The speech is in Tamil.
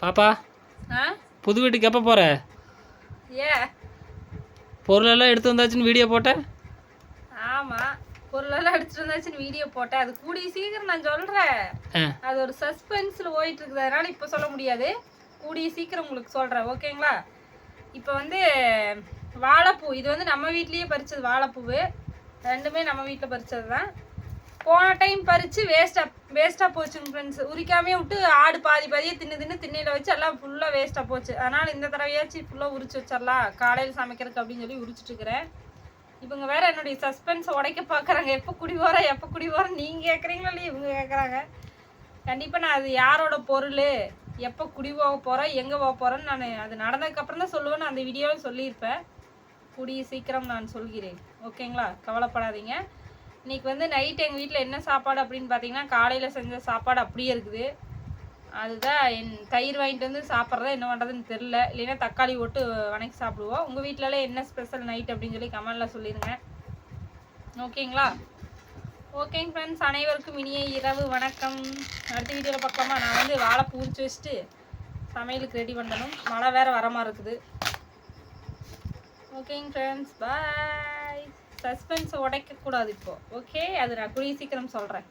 பாப்பா புது வீட்டுக்கு எப்போ போகிற ஏ. பொருளெல்லாம் எடுத்து வந்தாச்சுன்னு வீடியோ போட்டேன் ஆமாம் பொருளெல்லாம் எடுத்துட்டு வந்தாச்சுன்னு வீடியோ போட்டேன் அது கூடிய சீக்கிரம் நான் சொல்கிறேன் அது ஒரு சஸ்பென்ஸில் போயிட்டு இருக்குது அதனால இப்போ சொல்ல முடியாது. கூடிய சீக்கிரம் உங்களுக்கு சொல்கிறேன் ஓகேங்களா இப்போ வந்து வாழைப்பூ. இது வந்து நம்ம வீட்லேயே பறிச்சது வாழைப்பூவு. ரெண்டுமே நம்ம வீட்டில் பறிச்சது தான் போன டைம் பறித்து வேஸ்ட்டாக வேஸ்ட்டாக போச்சுங்க ஃப்ரெண்ட்ஸ் உரிக்காமே விட்டு ஆடு பாதி பாதியே தின்னு தின்னு திண்ணையில் வச்சு எல்லாம் ஃபுல்லாக வேஸ்ட்டாக போச்சு. அதனால் இந்த தடவையாச்சும் ஃபுல்லாக உரிச்சு வச்சிடலாம். காலையில் சமைக்கிறதுக்கு அப்படின்னு சொல்லி உரிச்சிட்டுருக்கிறேன் இவங்க வேற என்னுடைய சஸ்பென்ஸை உடைக்க பார்க்குறாங்க எப்போ குடி வர எப்போ குடி வர நீங்கள் கேட்குறீங்களா இல்லையா? இவங்க கேட்குறாங்க கண்டிப்பாக நான் அது யாரோட பொருள்? எப்போ குடி போக போகிறேன் எங்கே போக போகிறேன்னு நான் அது நடந்ததுக்கப்புறம் தான் சொல்லுவேன். நான் அந்த வீடியோவில் சொல்லியிருப்பேன். கூடிய சீக்கிரம் நான் சொல்கிறேன். ஓகேங்களா கவலைப்படாதீங்க. இன்னைக்கு வந்து நைட் எங்கள் வீட்டில் என்ன சாப்பாடு அப்படின்னு பார்த்தீங்கன்னா காலையில் செஞ்ச சாப்பாடு அப்படியே இருக்குது. அதுதான் என் தயிர் வாங்கிட்டு வந்து சாப்பிட்றதா என்ன பண்ணுறதுன்னு தெரில இல்லைன்னா தக்காளி போட்டு வணக்கி சாப்பிடுவோம் உங்கள் வீட்டிலலாம் என்ன ஸ்பெஷல் நைட் அப்படின்னு சொல்லி கமெண்டில் சொல்லிடுங்க ஓகேங்களா ஓகேங்க ஃப்ரெண்ட்ஸ் அனைவருக்கும் இனிய இரவு வணக்கம். அடுத்த வீடியோவில் பார்க்கலாமா? நான் வந்து வாழை பூரிச்சு வச்சுட்டு சமையலுக்கு ரெடி பண்ணணும். மழை வேறு வர மாதிரி இருக்குது. ஓகேங்க ஃப்ரெண்ட்ஸ் பாய் சஸ்பென்ஸை உடைக்கக்கூடாது இப்போ. ஓகே அது நான் கூடிய சீக்கிரம் சொல்கிறேன்